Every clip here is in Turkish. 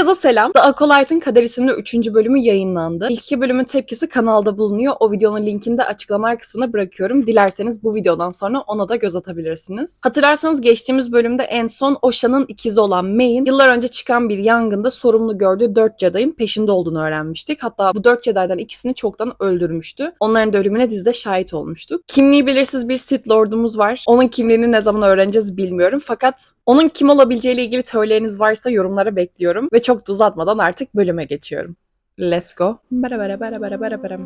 Herkese selam. The Acolyte'ın Kader isimli 3. bölümü yayınlandı. İlk iki bölümün tepkisi kanalda bulunuyor. O videonun linkini de açıklama kısmına bırakıyorum. Dilerseniz bu videodan sonra ona da göz atabilirsiniz. Hatırlarsanız geçtiğimiz bölümde en son Osha'nın ikizi olan May'in yıllar önce çıkan bir yangında sorumlu gördüğü 4 Jedi'ın peşinde olduğunu öğrenmiştik. Hatta bu 4 Jedi'den ikisini çoktan öldürmüştü. Onların da ölümüne dizide şahit olmuştuk. Kimliği belirsiz bir Sith Lord'umuz var. Onun kimliğini ne zaman öğreneceğiz bilmiyorum. Fakat onun kim olabileceğiyle ilgili teorileriniz varsa yorumlara bekliyorum. Ve çok da uzatmadan artık bölüme geçiyorum. Let's go. Bara bara bara bara bara bara.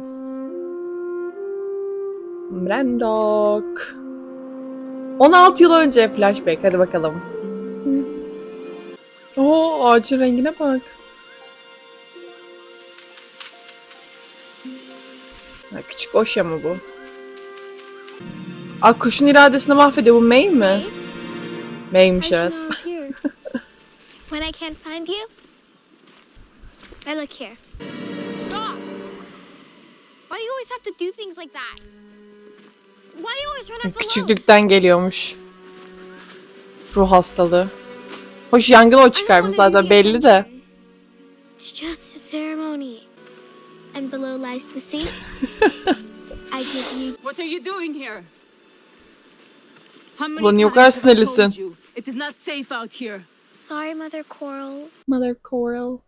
Brandok. 16 yıl önce flashback. Hadi bakalım. Oo ağacın rengine bak. Ha, küçük Osha mı bu? Aa kuşun iradesini mahvediyor. Bu May mi? May'miş evet. when I can't find you, I look here. Stop! Why do you always have to do things like that? Why do you always run alone? Küçüklükten geliyormuş. Ruh hastalığı. Hoş yangın o çıkarmış zaten belli de. It's just a ceremony. And below lies the sea. I give you What are you doing here? How many Ulan times kadar have I told sinirlisin? you? It is not safe out here. sorry, Mother Coral. Mother Coral.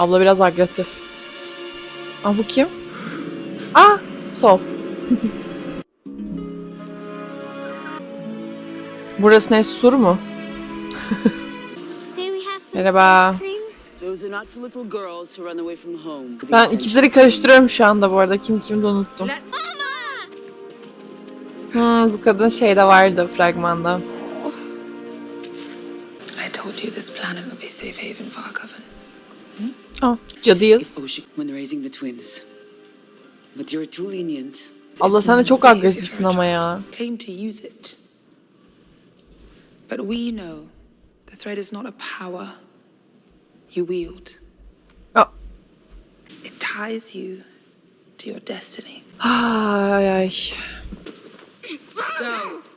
Abla biraz agresif. Aa bu kim? Aa sol. Burası neresi sur mu? Merhaba. Ben ikizleri karıştırıyorum şu anda bu arada. Kim kimde unuttum. Hmm, bu kadın şeyde vardı fragmanda. I told you this planet would be safe haven for our. Oh. lenient. Abla sen de çok agresifsin ama ya. Claim to use it. But we know the thread is not a power you wield. Aa, It ties you to your destiny. Ay ay. Girls,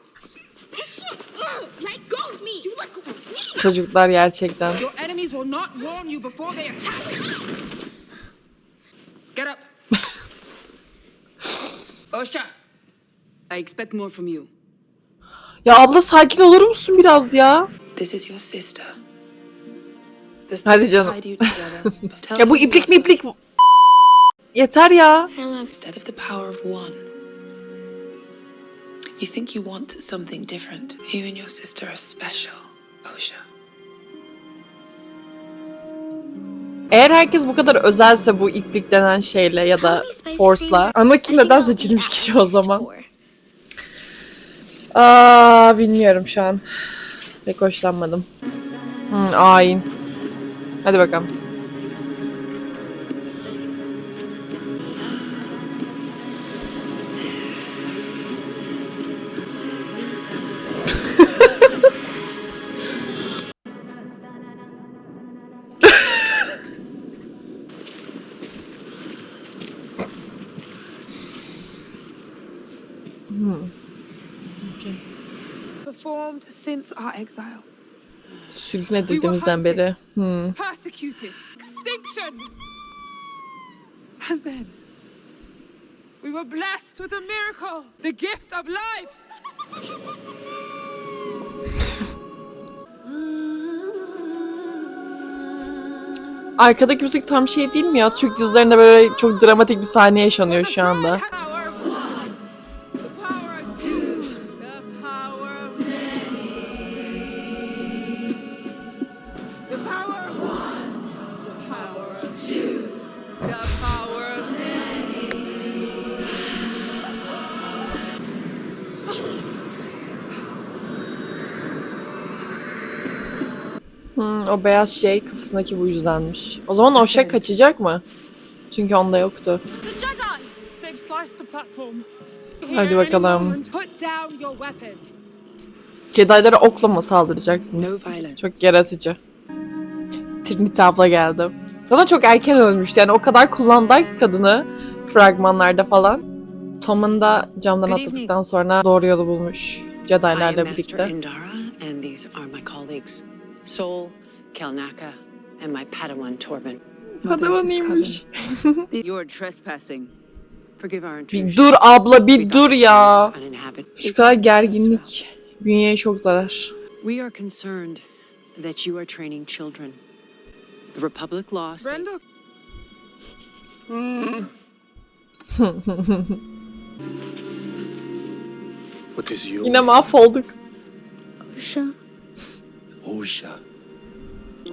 they attack. Get up. Osha, I expect more from you. Ya abla sakin olur musun biraz ya? this is your sister. Hadi canım. Ya bu iplik mi iplik? Yeter ya. You think you want something different. You and your sister are special, Osha. Eğer herkes bu kadar özelse bu iplik denen şeyle ya da force'la. Anakin neden seçilmiş kişi o zaman? Aa bilmiyorum şu an. Pek hoşlanmadım. Hmm, ayin. Hadi bakalım. Sürgün edildiğimizden beri. Hmm. Persecuted. Extinction. And then we were blessed with a miracle, the gift of life. Arkadaki müzik tam şey değil mi ya? Türk dizilerinde böyle çok dramatik bir sahne yaşanıyor şu anda. Hmm, o beyaz şey kafasındaki bu yüzdenmiş. O zaman o şey kaçacak mı? Çünkü onda yoktu. Hadi bakalım. Jedi'lara okla mı saldıracaksınız? Çok yaratıcı. Trinity abla geldi. Zaten çok erken ölmüştü. Yani o kadar kullandı ki kadını fragmanlarda falan. Tom'un da camdan atladıktan sonra doğru yolu bulmuş Jedi'lerle birlikte. Indara, and these are my colleagues, Sol, Kelnaka and my Padawan Torben. Padavanıymış. You're trespassing. Forgive our intrusion. Bir dur abla bir dur ya. Şu kadar gerginlik bünyeye çok zarar. We are concerned that you are training children. The Republic states Brenda. What is your Yine mahvolduk. Osha. Osha?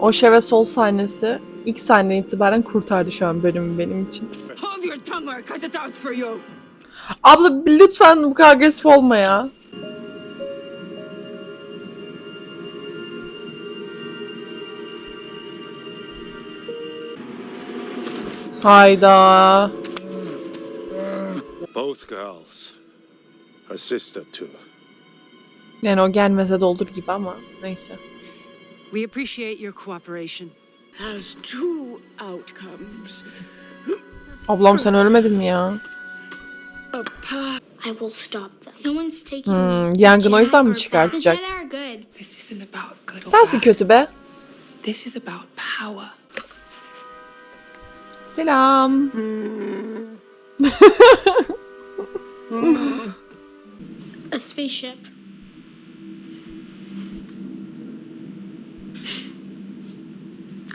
O ve sol sahnesi ilk sahneden itibaren kurtardı şu an bölümü benim için. Hold your tongue or I cut it out for you. Abla lütfen bu kadar agresif olma ya. Hayda. Both girls. Her sister too. Yani o gelmese de olur gibi ama neyse. We appreciate your cooperation. Has two outcomes. Ablam sen ölmedin mi ya? I will stop them. No one's taking Hmm, yangın o yüzden mi çıkartacak? Sensin kötü be. This is about power. Selam. A spaceship.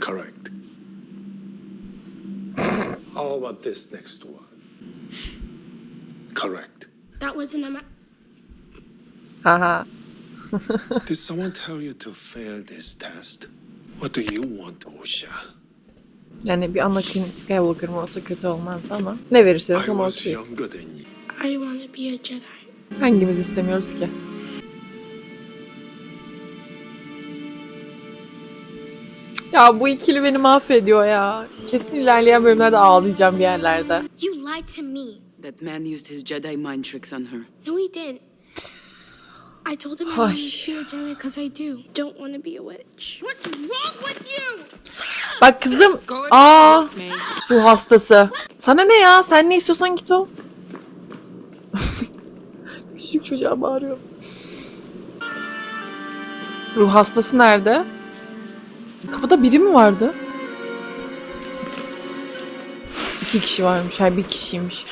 Correct. How about this next one? Correct. That wasn't a ma- Haha. Did someone tell you to fail this test? What do you want, Osha? Yani bir Anakin Skywalker mı olsa kötü olmazdı ama ne verirseniz I ona was okeyiz. younger than you. I want to be a Jedi. Hangimiz istemiyoruz ki? Ya bu ikili beni mahvediyor ya. Kesin ilerleyen bölümlerde ağlayacağım bir yerlerde. You lied to me. That man used his Jedi mind tricks on her. No, he didn't. I told him I Ay. wanted to be a Jedi because I do. Don't want to be a witch. What's wrong with you? Bak kızım. Aa, ruh hastası. Sana ne ya? Sen ne istiyorsan git ol. Küçük çocuğa bağırıyor. Ruh hastası nerede? Kapıda biri mi vardı? İki kişi varmış. Hayır bir kişiymiş.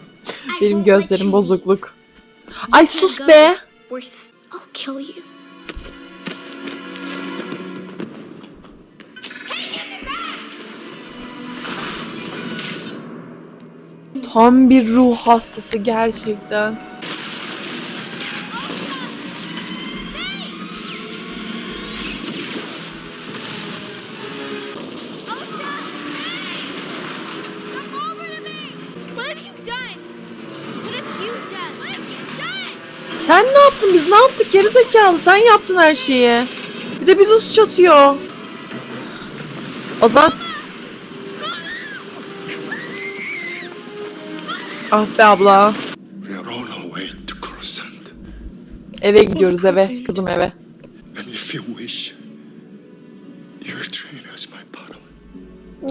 Benim gözlerim bozukluk. Ay sus be. Tam bir ruh hastası gerçekten. Sen ne yaptın? Biz ne yaptık? Geri zekalı. Sen yaptın her şeyi. Bir de bizi suç atıyor. S- Ah be abla. Eve gidiyoruz eve. Kızım eve.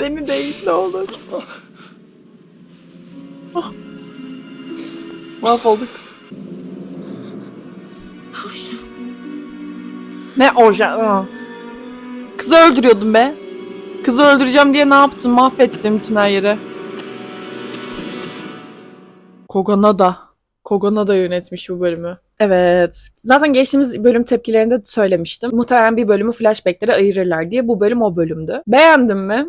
Beni değil ne olur. Ah. Mahvolduk. Osha. Ne oja? Aa. Kızı öldürüyordum be. Kızı öldüreceğim diye ne yaptım? Mahvettim bütün her yeri. Kogonada. Kogonada yönetmiş bu bölümü. Evet. Zaten geçtiğimiz bölüm tepkilerinde söylemiştim. Muhtemelen bir bölümü flashbacklere ayırırlar diye. Bu bölüm o bölümdü. Beğendim mi?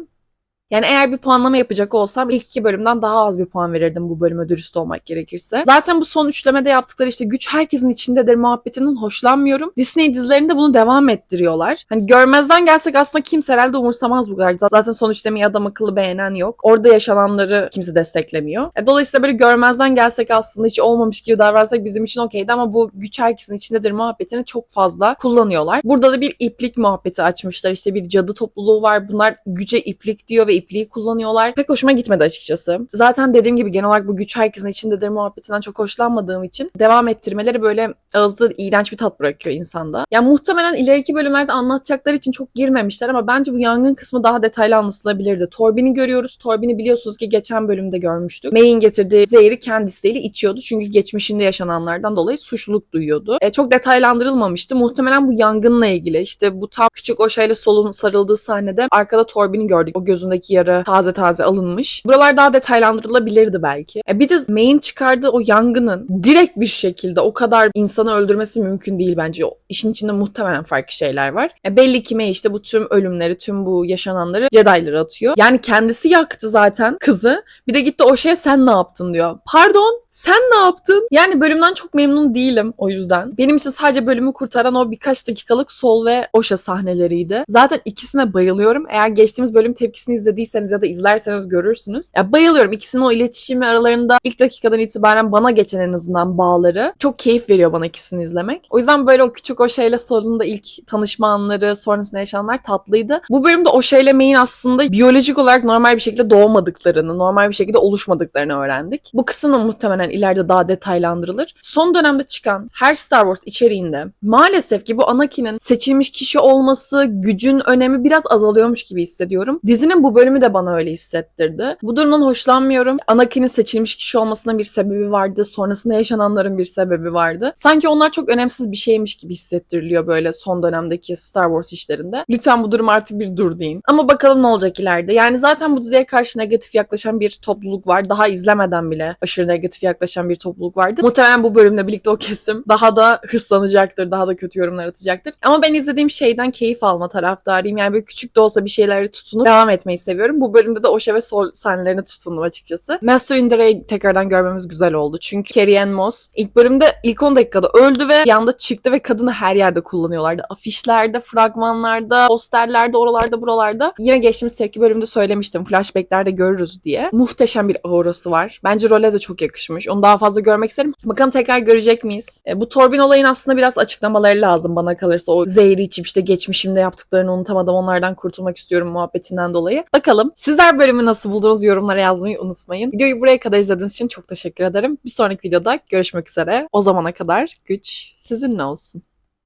Yani eğer bir puanlama yapacak olsam ilk iki bölümden daha az bir puan verirdim bu bölüme dürüst olmak gerekirse. Zaten bu son üçlemede yaptıkları işte güç herkesin içindedir muhabbetinden hoşlanmıyorum. Disney dizilerinde bunu devam ettiriyorlar. Hani görmezden gelsek aslında kimse herhalde umursamaz bu kadar. Zaten son üçlemeyi adam akıllı beğenen yok. Orada yaşananları kimse desteklemiyor. E, Dolayısıyla böyle görmezden gelsek aslında hiç olmamış gibi davransak bizim için okeydi ama bu güç herkesin içindedir muhabbetini çok fazla kullanıyorlar. Burada da bir iplik muhabbeti açmışlar. İşte bir cadı topluluğu var. Bunlar güce iplik diyor ve ipliği kullanıyorlar. Pek hoşuma gitmedi açıkçası. Zaten dediğim gibi genel olarak bu güç herkesin içindedir muhabbetinden çok hoşlanmadığım için devam ettirmeleri böyle ağızda iğrenç bir tat bırakıyor insanda. Yani muhtemelen ileriki bölümlerde anlatacakları için çok girmemişler ama bence bu yangın kısmı daha detaylı anlatılabilirdi. Torbin'i görüyoruz. Torbin'i biliyorsunuz ki geçen bölümde görmüştük. May'in getirdiği zehri kendi isteğiyle içiyordu. Çünkü geçmişinde yaşananlardan dolayı suçluluk duyuyordu. E, çok detaylandırılmamıştı. Muhtemelen bu yangınla ilgili işte bu tam küçük o şeyle solun sarıldığı sahnede arkada Torbin'i gördük. O gözündeki yara taze taze alınmış. Buralar daha detaylandırılabilirdi belki. E, bir de May'in çıkardığı o yangının direkt bir şekilde o kadar insanı öldürmesi mümkün değil bence. O işin içinde muhtemelen farklı şeyler var. E, belli ki May işte bu tüm ölümleri, tüm bu yaşananları Jedi'lara atıyor. Yani kendisi yaktı zaten kızı. Bir de gitti o şeye sen ne yaptın diyor. Pardon sen ne yaptın? Yani bölümden çok memnun değilim o yüzden. Benim için sadece bölümü kurtaran o birkaç dakikalık Sol ve Oşa sahneleriydi. Zaten ikisine bayılıyorum. Eğer geçtiğimiz bölüm tepkisini izlediyseniz ya da izlerseniz görürsünüz. Ya bayılıyorum. İkisinin o iletişimi aralarında ilk dakikadan itibaren bana geçen en azından bağları çok keyif veriyor bana ikisini izlemek. O yüzden böyle o küçük Oşa ile Sol'un da ilk tanışma anları, sonrasında yaşananlar tatlıydı. Bu bölümde Oşa ile May'in aslında biyolojik olarak normal bir şekilde doğmadıklarını, normal bir şekilde oluşmadıklarını öğrendik. Bu kısım muhtemelen ileride daha detaylandırılır. Son dönemde çıkan her Star Wars içeriğinde maalesef ki bu Anakin'in seçilmiş kişi olması, gücün önemi biraz azalıyormuş gibi hissediyorum. Dizinin bu bölümü de bana öyle hissettirdi. Bu durumdan hoşlanmıyorum. Anakin'in seçilmiş kişi olmasının bir sebebi vardı. Sonrasında yaşananların bir sebebi vardı. Sanki onlar çok önemsiz bir şeymiş gibi hissettiriliyor böyle son dönemdeki Star Wars işlerinde. Lütfen bu durum artık bir dur deyin. Ama bakalım ne olacak ileride. Yani zaten bu diziye karşı negatif yaklaşan bir topluluk var. Daha izlemeden bile aşırı negatif yaklaşan bir topluluk vardı. Muhtemelen bu bölümle birlikte o kesim daha da hırslanacaktır. Daha da kötü yorumlar atacaktır. Ama ben izlediğim şeyden keyif alma taraftarıyım. Yani böyle küçük de olsa bir şeyleri tutunup devam etmeyi seviyorum. Bu bölümde de Oşe ve Sol sahnelerine tutundum açıkçası. Master in the Ray tekrardan görmemiz güzel oldu. Çünkü Carrie Ann Moss ilk bölümde ilk 10 dakikada öldü ve yanda çıktı ve kadını her yerde kullanıyorlardı. Afişlerde, fragmanlarda, posterlerde, oralarda, buralarda. Yine geçtiğimiz tepki bölümde söylemiştim. Flashbacklerde görürüz diye. Muhteşem bir aurası var. Bence role de çok yakışmış. Onu daha fazla görmek isterim. Bakalım tekrar görecek miyiz? E, bu Torbin olayın aslında biraz açıklamaları lazım bana kalırsa. O zehri içip işte geçmişimde yaptıklarını unutamadım. Onlardan kurtulmak istiyorum muhabbetinden dolayı. Bakalım. Sizler bölümü nasıl buldunuz? Yorumlara yazmayı unutmayın. Videoyu buraya kadar izlediğiniz için çok teşekkür ederim. Bir sonraki videoda görüşmek üzere. O zamana kadar güç sizinle olsun.